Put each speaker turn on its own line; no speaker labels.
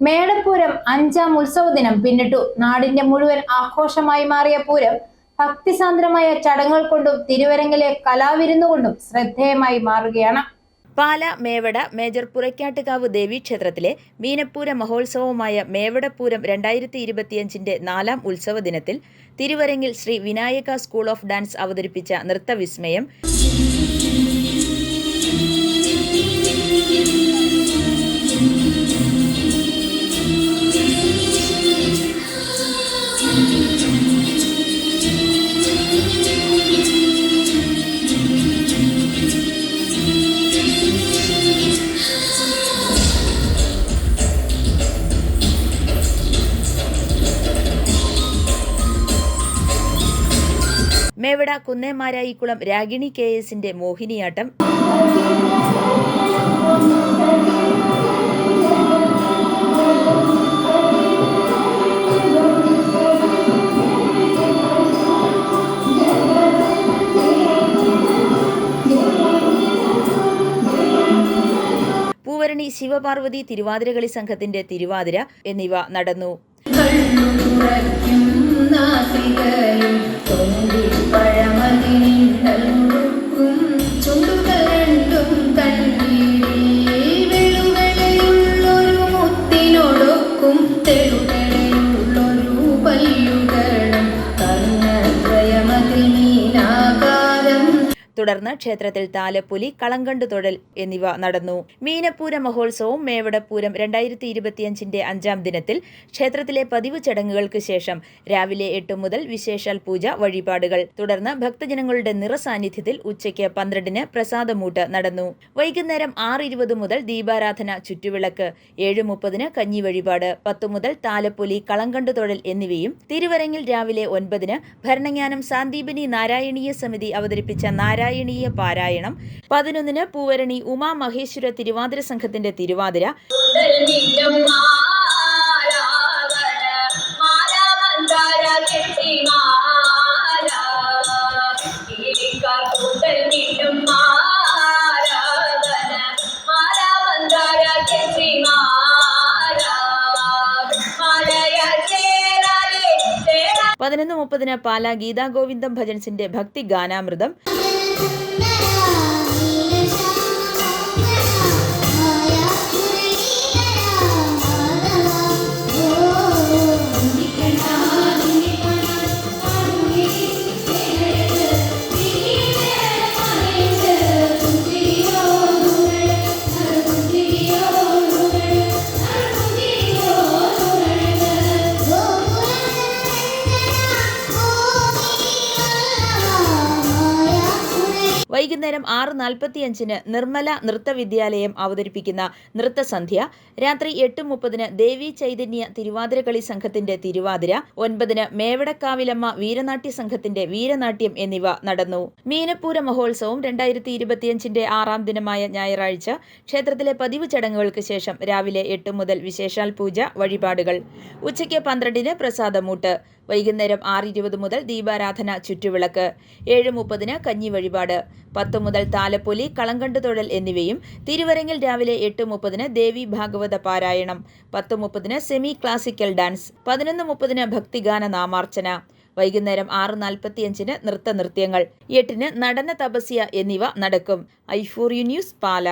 മേടപ്പൂരം അഞ്ചാം ഉത്സവ ദിനം പിന്നിട്ടു നാടിന്റെ മുഴുവൻ ആഘോഷമായി മാറിയ പൂരം ഭക്തിസാന്ദ്രമായ ചടങ്ങുകൾ കൊണ്ടും തിരുവരങ്ങിലെ കലാവിരുന്നുകൊണ്ടും ശ്രദ്ധേയമായി മാറുകയാണ്.
പാല മേവട മേജർ പുറയ്ക്കാട്ടുകാവ് ദേവീക്ഷേത്രത്തിലെ മീനപ്പൂര മഹോത്സവമായ മേവടപ്പൂരം രണ്ടായിരത്തി ഇരുപത്തിയഞ്ചിന്റെ നാലാം ഉത്സവ ദിനത്തിൽ തിരുവരങ്ങിൽ Shri Vinayaka school of dance അവതരിപ്പിച്ച നൃത്തവിസ്മയം മേവട കുന്നേമാരായിക്കുളം രാഗിണി കെ എസിന്റെ മോഹിനിയാട്ടം. പൂവരണി ശിവപാർവതി തിരുവാതിരകളി സംഘത്തിന്റെ തിരുവാതിര എന്നിവ നടന്നു.
നാസികയും തൊണ്ടിപ്പഴമതിനിണ്ടൽ മുറുക്കും ചുണ്ടുകൾ രണ്ടും കണ്ണീരി വെളുവെളയുള്ളൊരു മുത്തിനൊടുക്കും തെളുതെളയുള്ളൊരു
തുടർന്ന് ക്ഷേത്രത്തിൽ താലപ്പൊലി കളങ്കണ്ട് തൊഴൽ എന്നിവ നടന്നു. മീനപ്പൂര മഹോത്സവവും മേവടപ്പൂരം രണ്ടായിരത്തി ഇരുപത്തിയഞ്ചിന്റെ അഞ്ചാം ദിനത്തിൽ ക്ഷേത്രത്തിലെ പതിവ് ചടങ്ങുകൾക്ക് ശേഷം രാവിലെ എട്ട് മുതൽ വിശേഷാൽ പൂജ വഴിപാടുകൾ. തുടർന്ന് ഭക്തജനങ്ങളുടെ നിറസാന്നിധ്യത്തിൽ ഉച്ചയ്ക്ക് പന്ത്രണ്ടിന് പ്രസാദമൂട്ട് നടന്നു. വൈകുന്നേരം ആറ് ഇരുപത് മുതൽ ദീപാരാധന ചുറ്റുവിളക്ക് ഏഴ് മുപ്പതിന് കഞ്ഞി വഴിപാട് പത്ത് മുതൽ താലപ്പൊലി കളങ്കണ്ട് തൊഴൽ എന്നിവയും തിരുവരങ്ങിൽ രാവിലെ ഒൻപതിന് ഭരണജ്ഞാനം സാന്ദീപനി നാരായണീയ സമിതി അവതരിപ്പിച്ച നാരായണീയ പാരായണം. പതിനൊന്നിന് പൂവരണി ഉമാ മഹേശ്വര തിരുവാതിര സംഘത്തിന്റെ തിരുവാതിര. പതിനൊന്ന് മുപ്പതിന് പാല ഗീതാ ഗോവിന്ദം ഭജൻസിന്റെ ഭക്തി ഗാനാമൃതം Yeah. വൈകുന്നേരം ആറ് നാൽപ്പത്തിയഞ്ചിന് നിർമ്മല നൃത്തവിദ്യാലയം അവതരിപ്പിക്കുന്ന നൃത്തസന്ധ്യ രാത്രി എട്ട് മുപ്പതിന് ദേവി ചൈതന്യ തിരുവാതിരകളി സംഘത്തിന്റെ തിരുവാതിര ഒൻപതിന് മേവടക്കാവിലമ്മ വീരനാട്യ സംഘത്തിന്റെ വീരനാട്യം എന്നിവ നടന്നു. മീനപ്പൂര മഹോത്സവം രണ്ടായിരത്തി ഇരുപത്തിയഞ്ചിന്റെ ആറാം ദിനമായ ഞായറാഴ്ച ക്ഷേത്രത്തിലെ പതിവ് ചടങ്ങുകൾക്ക് ശേഷം രാവിലെ എട്ട് മുതൽ വിശേഷാൽ പൂജ വഴിപാടുകൾ. ഉച്ചയ്ക്ക് പന്ത്രണ്ടിന് പ്രസാദമൂട്ട്. വൈകുന്നേരം ആറ് ഇരുപത് മുതൽ ദീപാരാധന ചുറ്റുവിളക്ക്. ഏഴ് മുപ്പതിന് കഞ്ഞി വഴിപാട്. പത്ത് മുതൽ താലപ്പൊലി കളങ്കണ്ട് തൊഴൽ എന്നിവയും തിരുവരങ്ങിൽ രാവിലെ എട്ട് മുപ്പതിന് ദേവി ഭാഗവത പാരായണം പത്ത് മുപ്പതിന് സെമി ക്ലാസിക്കൽ ഡാൻസ് പതിനൊന്ന് മുപ്പതിന് ഭക്തിഗാന നാമാർച്ചന വൈകുന്നേരം ആറ് നാൽപ്പത്തിയഞ്ചിന് നൃത്തനൃത്യങ്ങൾ എട്ടിന് നടന തപസ്യ എന്നിവ നടക്കും. I for you news Pala.